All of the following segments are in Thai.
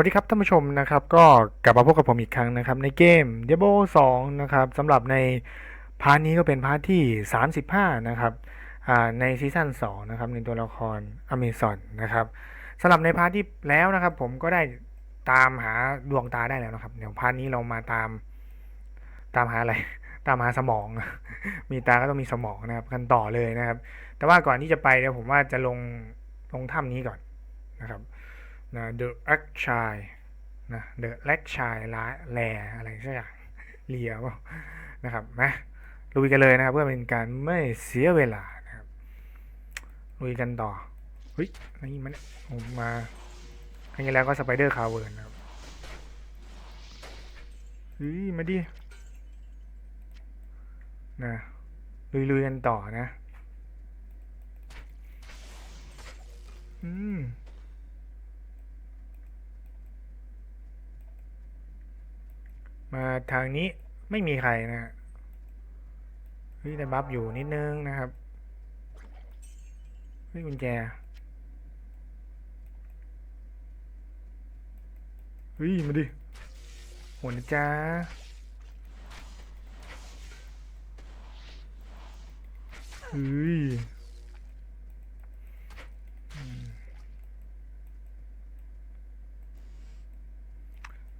สวัสดีครับท่านผู้ชมนะครับก็กลับมาพบกับผมอีกครั้งนะครับในเกม Diablo 2นะครับสำหรับในพาร์ทนี้ก็เป็นพาร์ทที่ 35 นะครับในซีซั่น2นะครับในตัวละคร Amazon นะครับสำหรับในพาร์ทที่แล้วนะครับ ผมก็ได้ตามหาดวงตาได้แล้วนะครับ เดี๋ยวพาร์ทนี้เรามาตามตามหาอะไร ตามหาสมอง มีตาก็ต้องมีสมองนะครับกันต่อเลยนะครับ แต่ว่าก่อนที่จะไปเดี๋ยวผมว่าจะลงลงถ้ำนี้ก่อนนะครับ นะ The a c h i นะ The l a c h i ละแลอะไรสักอย่างเลียเปล่านะครับมาลุยกันเลยนะครับเพื่อเป็นการไม่เสียเวลานะครับลุยกันต่อเฮ้ยนี่มันผมมาครั้งที่แล้วก็สไปเดอร์คาเวิร์นนะครับเฮ้ยมาดินะลุยๆกันต่อนะ อืม มาทางนี้ไม่มีใครนะฮะเฮ้ยแต่บัฟอยู่นิดนึงนะครับเฮ้ยกุญแจเฮ้ยมาดิโหนะจ้าเฮ้ย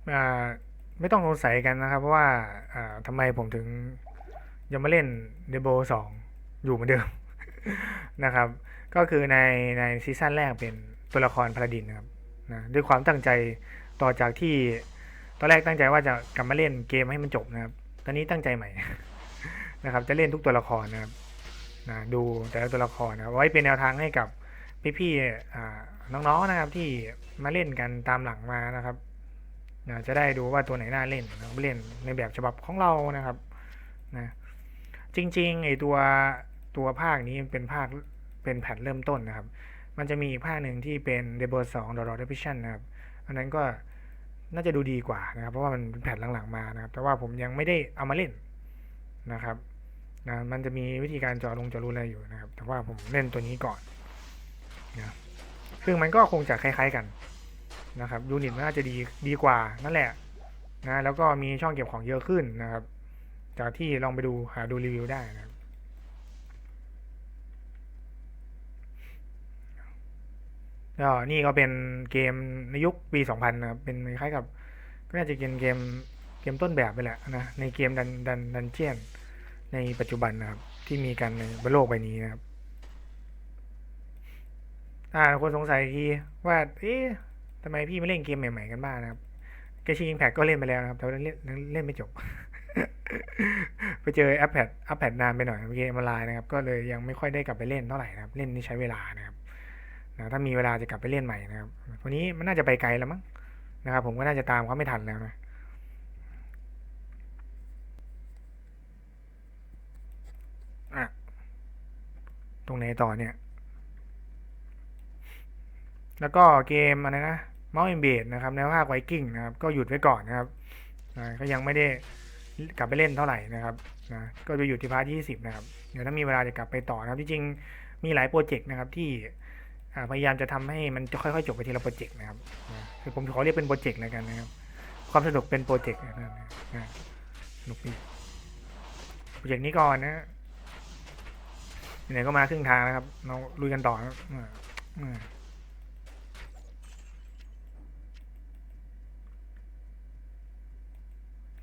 มอ่า ไม่ต้องสงสัยกันนะครับเพราะว่าอ่าทำไมผมถึงยังมาเล่นเดโบสองอยู่เหมือนเดิมนะครับ ก็คือในในซีซั่นแรกเป็นตัวละครพาลาดินนะครับนะด้วยความตั้งใจต่อจากที่ตอนแรกตั้งใจว่าจะกลับมาเล่นเกมให้มันจบนะครับ ตอนนี้ตั้งใจใหม่นะครับ จะเล่นทุกตัวละครนะครับนะดูแต่ละตัวละครนะครับไว้เป็นแนวทางให้กับพี่ๆน้องๆนะครับที่มาเล่นกันตามหลังมานะครับ นะจะได้ดูว่าตัวไหนน่าเล่นนะครับเล่นในแบบฉบับของเรานะครับนะจริงๆไอตัวตัวภาคนี้เป็นภาคเป็นแพทเริ่มต้นนะครับ มันจะมีภาคหนึ่งที่เป็น d e b o 2 d o r o d e p i s i o n นะครับอันนั้นก็น่าจะดูดีกว่านะครับ เพราะว่ามันเป็นแพทหลังๆมานะครับ แต่ว่าผมยังไม่ได้เอามาเล่นนะครับนะมันจะมีวิธีการจอลงจอรูอะไรอยู่นะครับ แต่ว่าผมเล่นตัวนี้ก่อนนะซึ่งมันก็คงจะคล้าย ๆกัน นะครับยูนิตมันน่าจะดีดีกว่านั่นแหละนะแล้วก็มีช่องเก็บของเยอะขึ้นนะครับ จากที่ลองไปดูหาดูรีวิวได้นะครับก็นี่ก็เป็นเกมในยุคปี2000นะครับเป็นคล้ายกับ ก็น่าจะเป็นเกมเกมต้นแบบไปแหละนะในเกมดันดันดันเจียนในปัจจุบันนะครับ ที่มีกันในบนโลกใบนี้นะครับอ่าคนสงสัยทีว่าเอ๊ะ ทำไมพี่ไม่เล่นเกมใหม่ๆกันบ้างนะครับเกชิงแพดก็เล่นไปแล้วนะครับ แต่ว่าเล่นเล่นไม่จบ ไปเจอแอปแพดแอปแพดนานไปหน่อยเกมออนไลน์นะครับ ก็เลยยังไม่ค่อยได้กลับไปเล่นเท่าไหร่นะครับ เล่นนี่ใช้เวลานะครับนะถ้ามีเวลาจะกลับไปเล่นใหม่นะครับวันนี้มันน่าจะไปไกลแล้วมั้งนะครับ ผมก็น่าจะตามเขาไม่ทันแล้วนะอะตรงไหนต่อเนี่ย แล้วก็เกมอะไรนะ เมาส์เอมเบดนะครับในภาคไวกิ้งนะครับก็หยุดไว้ก่อนนะครับนะก็ยังไม่ได้กลับไปเล่นเท่าไหร่นะครับนะก็จะอยู่ที่พาร์ทที่สิบนะครับเดี๋ยวถ้ามีเวลาจะกลับไปต่อนะครับที่จริงมีหลายโปรเจกต์นะครับที่พยายามจะทำให้มันจะค่อยๆจบไปทีละโปรเจกต์นะครับคือผมขอเรียกเป็นโปรเจกต์แล้วกันนะครับ ความสนุกเป็นโปรเจกต์นะนะนะสนุกดีโปรเจกต์นี้ก่อนนะไหนก็มาครึ่งทางแล้วครับเราลุยกันต่อนะครับอ่าอ่า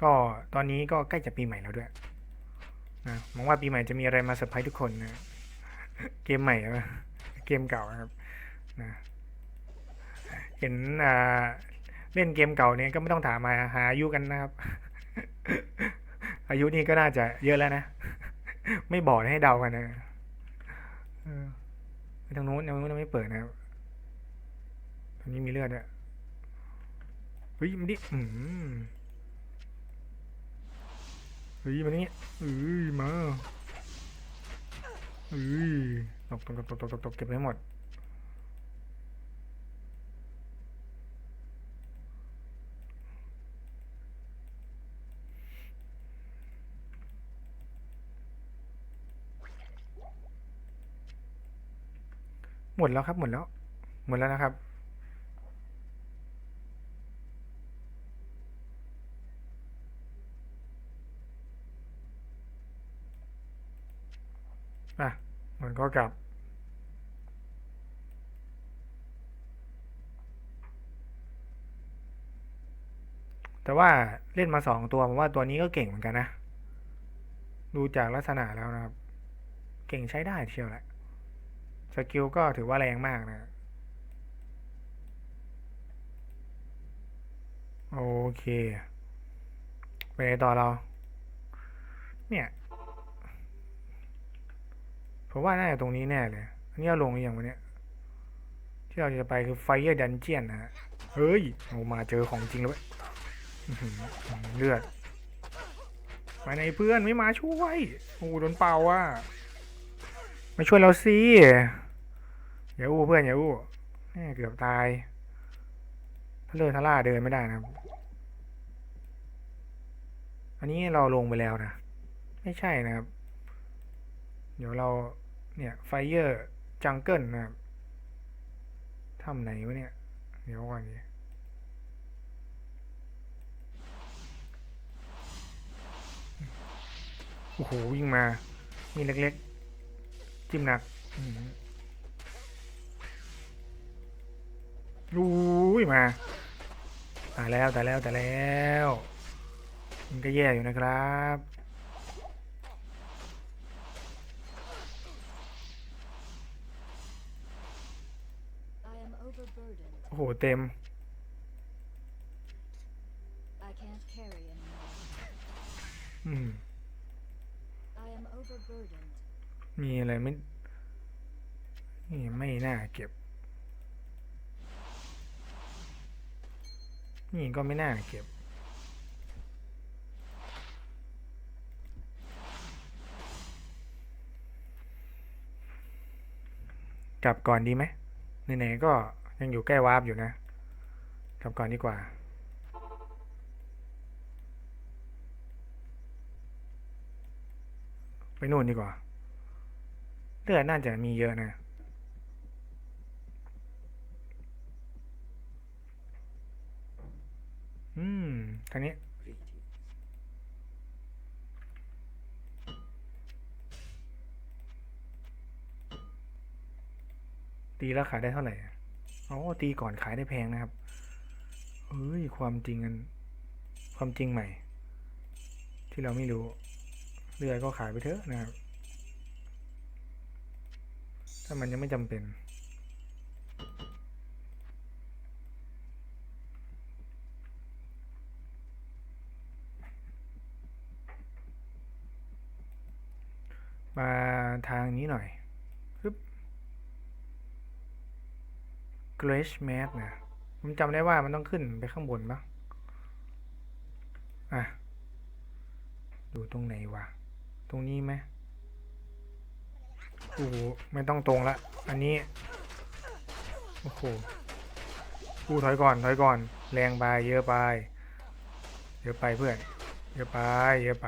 ก็ตอนนี้ก็ใกล้จะปีใหม่แล้วด้วยนะหวังว่าปีใหม่จะมีอะไรมาเซอร์ไพรส์ทุกคนนะเกมใหม่เกมเก่านะครับนะเห็นอ่าเล่นเกมเก่าเนี่ยก็ไม่ต้องถามมาหาอายุกันนะครับ อายุนี่ก็น่าจะเยอะแล้วนะ ไม่บอกให้เดากันนะเออทางนู้นทางนู้นยังไม่เปิดนะครับตอนนี้มีเลือดด้วยเฮ้ยมันดิอืม ฮ้ยมาเนี่ยเอ้ยมาเอ้ยตกตกตกตกตกตกเก็บไว้หมดหมดแล้วครับหมดแล้วหมดแล้วนะครับ มันก็กลับ แต่ว่าเล่นมาสองตัวผมว่าตัวนี้ก็เก่งเหมือนกันนะ ดูจากลักษณะแล้วนะครับ เก่งใช้ได้เชียวแหละ สกิลก็ถือว่าแรงมากนะ โอเค ไปไหนต่อเรา เนี่ย ผมว่าน่าจะตรงนี้แน่เลย อันนี้เอาลงหรือยังวะเนี่ย ที่เราจะไปคือไฟเออร์ดันเจียนนะฮะ เฮ้ยโอ้มาเจอของจริงแล้วเว้ยเลือดไปไหนเพื่อนไม่มาช่วย โอ้โดนเป่าว่ะมาช่วยเราสิอย่าอู้เพื่อนอย่าอู้แม่เกือบตายถ้าเลือดทาร่าเดินไม่ได้นะครับ อันนี้เราลงไปแล้วนะ ไม่ใช่นะครับ เดี๋ยวเรา เนี่ยไฟเออร์จังเกิลนะครับทำไหนวะเนี่ย เดี๋ยวก่อนดิโอ้โหวิ่งมา มีเล็กๆ จิ้มหนักอื้อหืออุ้ยมาตายแล้วตายแล้วตายแล้ว มันก็แย่อยู่นะครับ โอ้โหเต็ม I can't carry anymore. อืม I am overburdened. มีอะไรไม่ นี่ไม่น่าเก็บ นี่ก็ไม่น่าเก็บ กลับก่อนดีไหมไหนๆก็ ยังอยู่ใกล้วาร์ปอยู่นะกลับก่อนดีกว่า ไปนู่นดีกว่าเลือดน่าจะมีเยอะนะอืมทางนี้ตีแล้วขาได้เท่าไหร่ อะอ๋อตีก่อนขายได้แพงนะครับเฮ้ยความจริงกัน ความจริงใหม่ ที่เราไม่รู้เรือก็ขายไปเถอะนะครับ ถ้ามันยังไม่จำเป็นมาทางนี้หน่อยปึ๊บ Grace m a t นะผมจำได้ว่ามันต้องขึ้นไปข้างบนปะอะอยู่ตรงไหนวะ ตรงนี้ไหมโอ้โหไม่ต้องตรงละ อันนี้ โอ้โหกูถอยก่อน ถอยก่อน แรงไป เยอะไป เยอะไปเพื่อน เยอะไป เยอะไป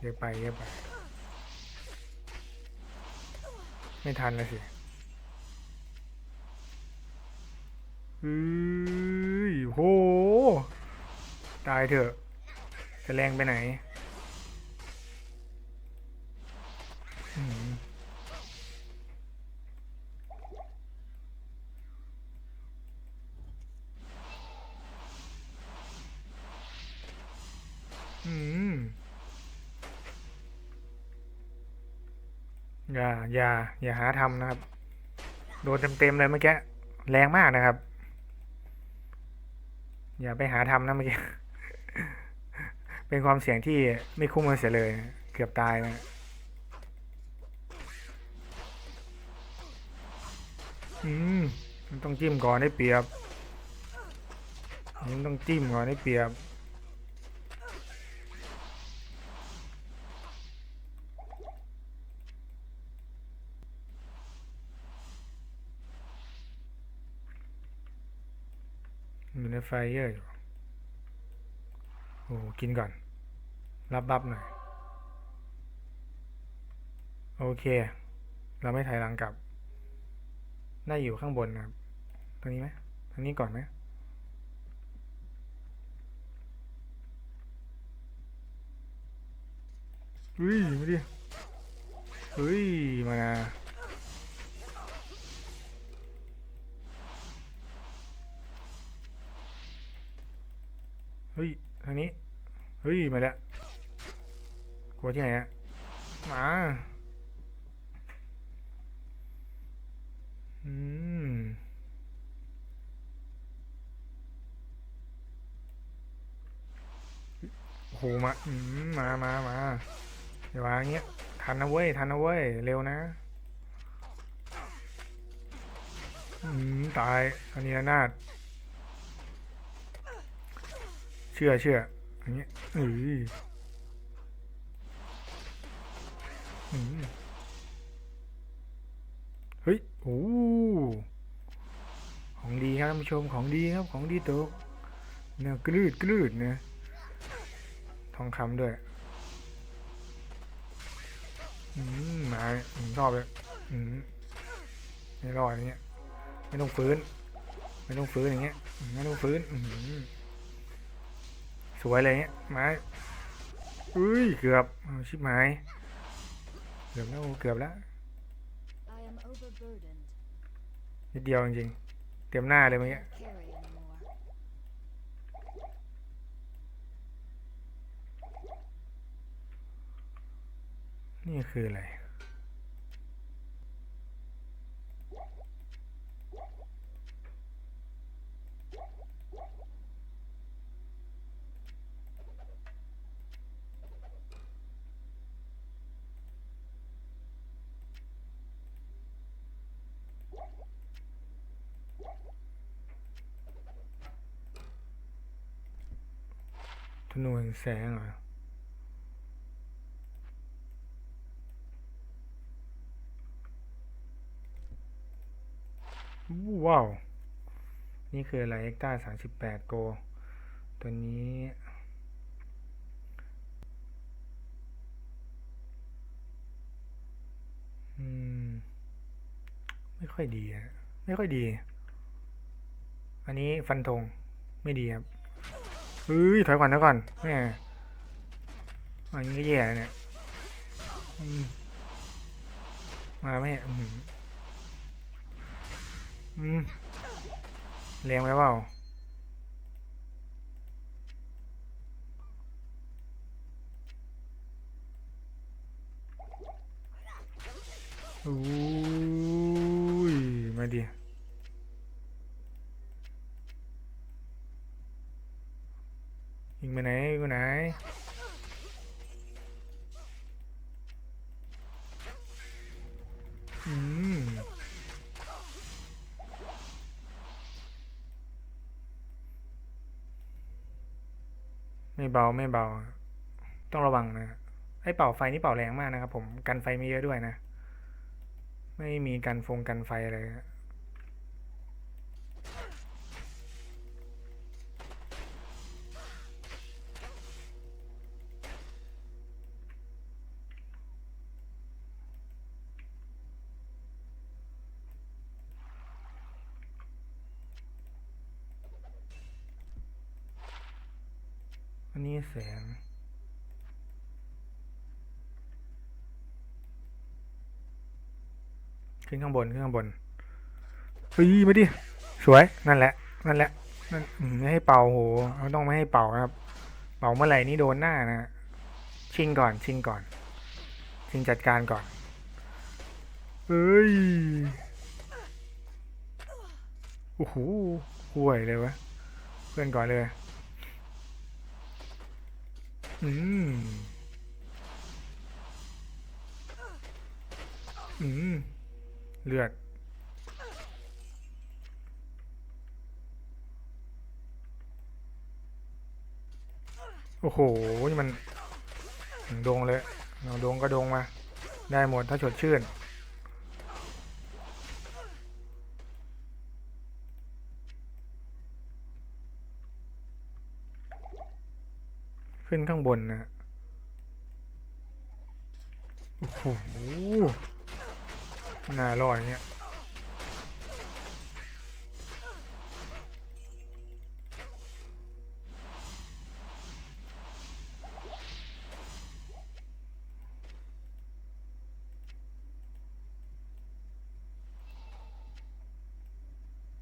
เยอะไป เยอะไป ไม่ทันแล้วสิ เฮ้ยโห ตายเถอะ จะแรงไปไหนอืมอืม อย่า อย่า อย่าหาทำนะครับ โดนเต็มๆเลยเมื่อกี้ แรงมากนะครับ อย่าไปหาทำนะเมื่อกี้ เป็นความเสี่ยงที่ไม่คุ้มกันเสียเลย เกือบตายนะอืมมันต้องจิ้มก่อนให้เปียบมันต้องจิ้มก่อนให้เปียบ ในไฟเยอร์อยู่โอ้โหกินก่อน รับบับหน่อย โอเค เราไม่ถอยหลังกลับน่าอยู่ข้างบนนะครับ ตรงนี้ไหมตรงนี้ก่อนไหมอุ้ยม่ดิเฮ้ย มานะ เฮ้ยทางนี้ เฮ้ย มาแล้วกลัวที่ไหนอะมาอืมโอ้โหมาอืมมามามาเดี๋ยววางอย่างเงี้ยทันนะเว้ยทันนะเว้ยเร็วนะอืมตายอันนี้นาด เชื่อเชื่ออย่างเงี้ยอืออืมเฮ้ยโอ้ของดีครับท่านผู้ชมของดีครับของดีโตะเนี่ยกลืดกลืดเนี่ยทองคำด้วยอืมมาอืมชอบเลยอืมไม่รอดอย่างเงี้ยไม่ต้องฟื้น ไม่ต้องฟื้นอย่างเงี้ยไม่ต้องฟื้นอืม สวยเลยเงี้ยไม้อุ้ย เกือบเอาชิบหายเกือบแล้วเกือบแล้วนิดเดียวจริงๆเต็มหน้าเลยเมื่อกี้นี่คืออะไร ธนูแห่งแสงเหรอว้าว นี่คืออะไรเอ็กต้าสามสิบแปดโก ตัวนี้อืมไม่ค่อยดีอะไม่ค่อยดี อันนี้ฟันธงไม่ดีครับ เฮ้ยถอยก่อนถอยก่อนแม่ยอันนี้ก็แย่เนี่ยมาไม่อืมอืมแรงไปเปล่าอุ้ยมาดิ ยิงไปไหนยิงไปไหนอืมไม่เบาไม่เบา ต้องระวังนะไอ้เป่าไฟนี่เป่าแรงมากนะครับผมกันไฟไม่เยอะด้วยนะ ไม่มีกันฟงกันไฟอะไแสง ขึ้นข้างบน ขึ้นข้างบนเฮ้ยมาดิ สวย นั่นแหละ นั่นแหละนั่นไม่ให้เป่าโหเราต้องไม่ให้เป่านะครับ เป่าเมื่อไหร่นี่โดนหน้านะชิงก่อน ชิงก่อน ชิงจัดการก่อน เฮ้ย โอ้โหห่วยเลยวะ เพื่อนก่อนเลย อืม อืม เลือด โอ้โห นี่มันโดงเลยเราโดงก็โดงมา ได้หมดถ้าสดชื่น ขึ้นข้างบนนะ โอ้โหน่ารอดเนี่ย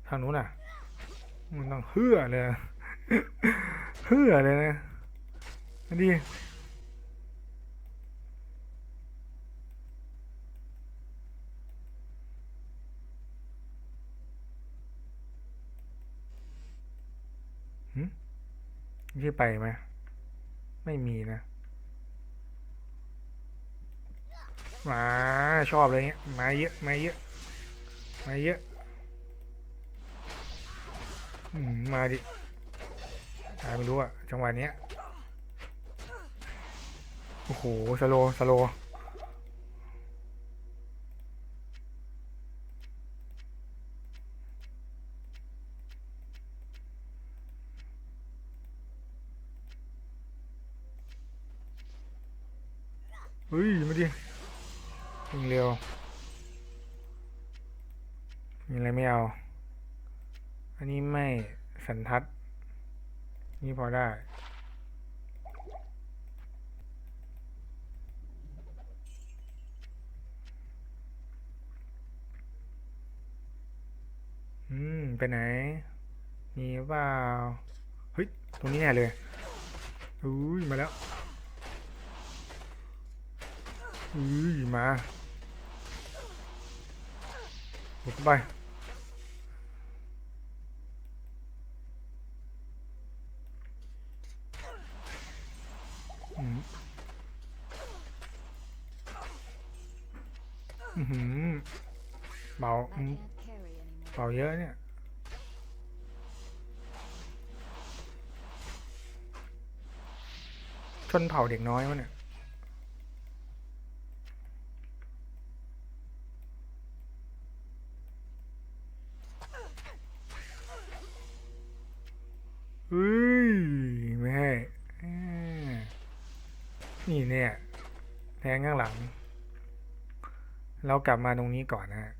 ทางนู้นอะ มันต้องเฮือเลยเฮือเลยนะ อันนี้หึที่ไปไหมไม่มีนะ มาชอบเลยเงี้ยมาเยอะมาเยอะมาเยอะมาดิตายไม่รู้อะจังหวะเนี้ย อ้โหสโลสโลเฮ้ยมาดิวิ่งเร็วมีอะไรไม่เอา อันนี้ไม่สันทัด นี่พอได้ อืม ไปไหน มีเปล่าเฮ้ย ตรงนี้แน่เลย อุ้ย มาแล้ว อุ้ย มาบุกเข้าไปอืมอื้อหือเบาเบาเยอะเนี่ย ชนเผ่าเด็กน้อยวะเนี่ยเฮ้ยไม่ให้นี่เนี่ยแทงข้างหลัง เรากลับมาตรงนี้ก่อนนะฮะ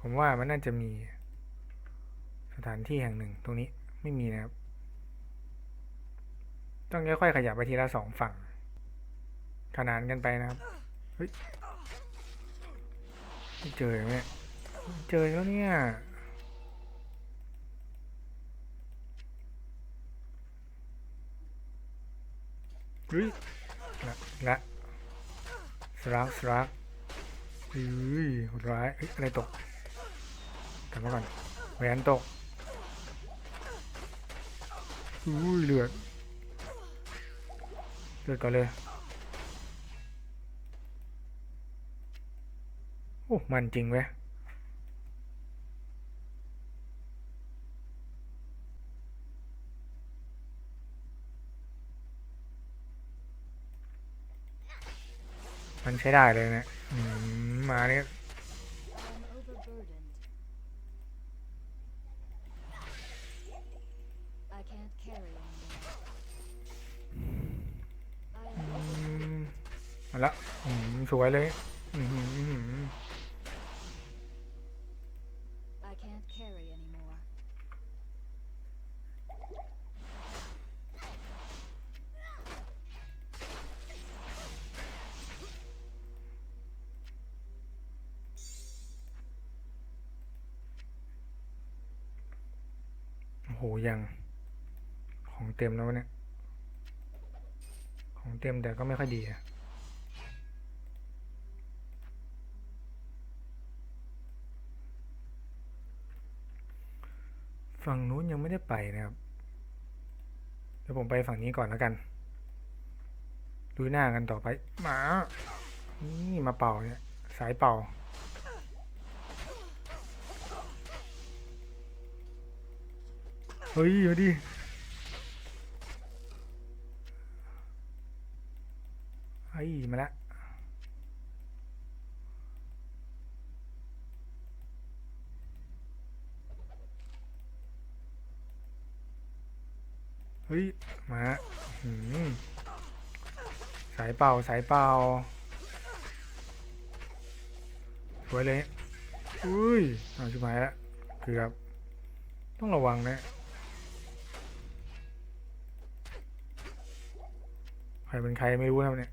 ผมว่ามันน่าจะมี สถานที่แห่งหนึ่ง ตรงนี้ไม่มีนะครับ ต้องค่อยๆขยับไปทีละสองฝั่ง ขนานกันไปนะครับเฮ้ยเจอไหมเนี่ยไม่เจอแล้วเนี่ยเฮ้ยละละสลักสลักเฮ้ยหดร้ายเฮ้ยอะไรตกกลับมาก่อนแหวนตก อุ้ยเลือดเลือดก่อนเลย โอ้ มันจริงเว้ยมันใช้ได้เลยเนะอืมมาเนี่ย I am overburdened. I can't carry anymore. I am อื over- ม มาละอืมสวยเลยอืมอืมอืมอืม I can't carry anymore. โอ้โหยังของเต็มแล้ววะเนี่ย ของเต็มแต่ก็ไม่ค่อยดีอะ ฝั่งนู้นยังไม่ได้ไปนะครับ เดี๋ยวผมไปฝั่งนี้ก่อนแล้วกันดูหน้ากันต่อไป หมา นี่มาเป่าเนี่ย สายเป่า เฮ้ยมาดิเฮ้ยมาละ เฮ้ย มาสายเป่าสายเป่าสวยเลยอุ้ยเอาชิบหายละเกือบ ต้องระวังนะใครเป็นใครไม่รู้นะเนี่ย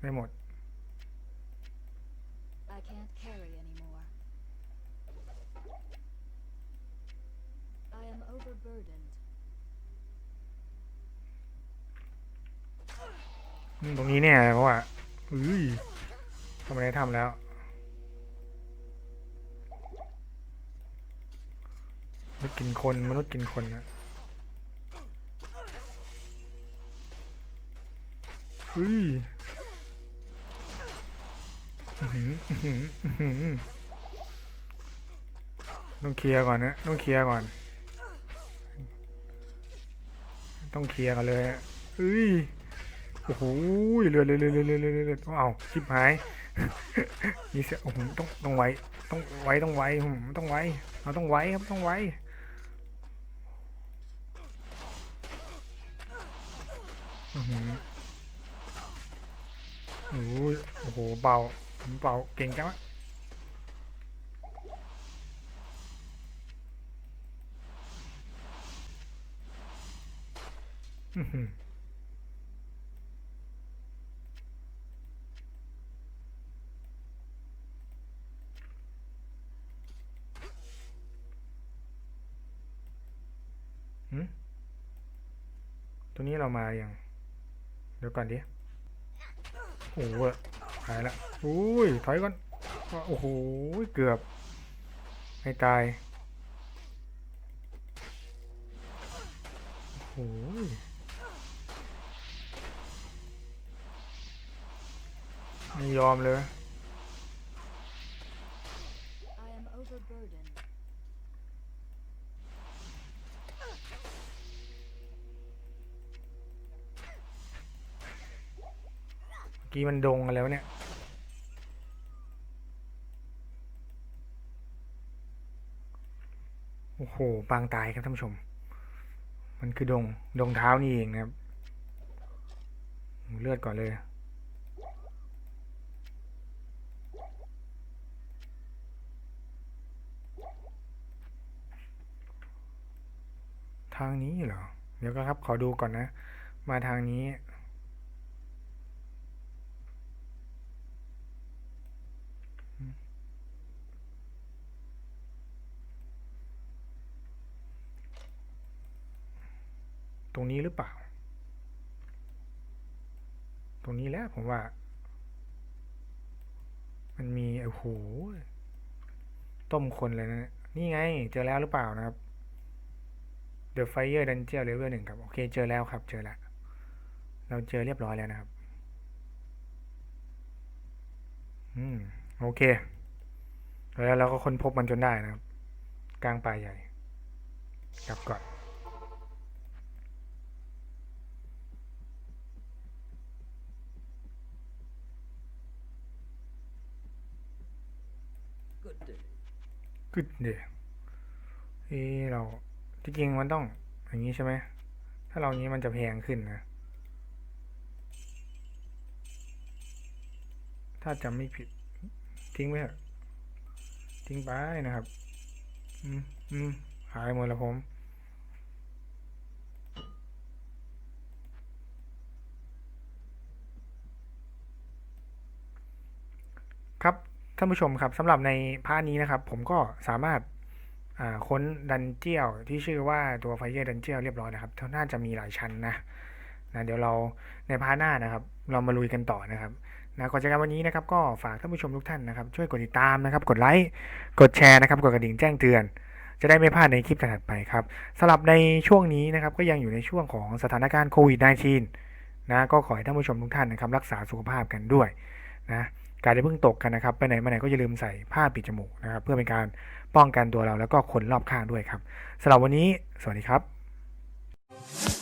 ไม่หมด ตรงนี้เนี่ยเพราะว่าอุ้ยทำอะไรทำแล้ว มนุษย์กินคนมนุษย์กินคนนะเฮ้ยอื้อหืออื้อหืออื้อหือต้องเคลียร์ก่อนนะ ต้องเคลียร์ก่อน ต้องเคลียร์กันเลยอะเฮ้ย โอ้โหเรือเรือเรือเรือเรือเรือเรือเอาชิบหายมีเสียโอ้โหต้องต้องไว้ต้องไว้ต้องไวอืมต้องไวเราต้องไว้ครับต้องไว้โอ้โอ้โหเบาเบาเก่งจังวะอือหือ ตัวนี้เรามาอย่างเดี๋ยวก่อนดิโอ้โหหายละอุ้ยถอยก่อนโอ้โหเกือบไม่ตายโอ้โหไม่ยอมเลย I am overburdened. เมื่อ กี้มันดงกันแล้วเนี่ย โอ้โหปางตายครับท่านผู้ชม มันคือดง ดงเท้านี่เองนะครับ เลือดก่อนเลยทางนี้เหรอ เดี๋ยวก็ครับ ขอดูก่อนนะ มาทางนี้ รงนี้หรือเปล่า ตรงนี้แล้วผมว่า มันมีโอ้โหต้มคนเลยนะนี่ไง เจอแล้วหรือเปล่านะครับ The Fire Dungeon Level หนึ่งครับ โอเค เจอแล้วครับ เจอแล้ว เราเจอเรียบร้อยแล้วนะครับ อืม โอเค แล้วเราก็ค้นพบมันจนได้นะครับ กลางป่าใหญ่ กลับก่อน กึดเดี๋ยวเอเราที่จริงมันต้องอย่างนี้ใช่ไหม ถ้าเราอย่างนี้มันจะแพงขึ้นนะ ถ้าจำไม่ผิด ทิ้งไว้เถอะทิ้งไปนะครับ อืมอืมหายหมดแล้วผมครับ ท่านผู้ชมครับสำหรับในพาร์ทนี้นะครับ ผมก็สามารถาค้นดันเจียวที่ชื่อว่าตัวไฟเยอร์ดันเจียวเรียบร้อยนะครับน่าจะมีหลายชั้นนะนะเดี๋ยวเราในพาร์ทหน้านะครับ เรามาลุยกันต่อนะครับนะก่อนจากกันวันนี้นะครับ ก็ฝากท่านผู้ชมทุกท่านนะครับ ช่วยกดติดตามนะครับ กดไลค์กดแชร์นะครับ กดกระดิ่งแจ้งเตือน จะได้ไม่พลาดในคลิปถัดๆไปครับสำหรับในช่วงนี้นะครับ ก็ยังอยู่ในช่วงของสถานการณ์โควิด -19 นะก็ขอให้ท่านผู้ชมทุกท่านนะครับ รักษาสุขภาพกันด้วยนะ การจะเพิ่งตกกันนะครับไปไหนมาไหนก็อย่าลืมใส่ผ้าปิดจมูกนะครับ เพื่อเป็นการป้องกันตัวเราแล้วก็คนรอบข้างด้วยครับสำหรับวันนี้ สวัสดีครับ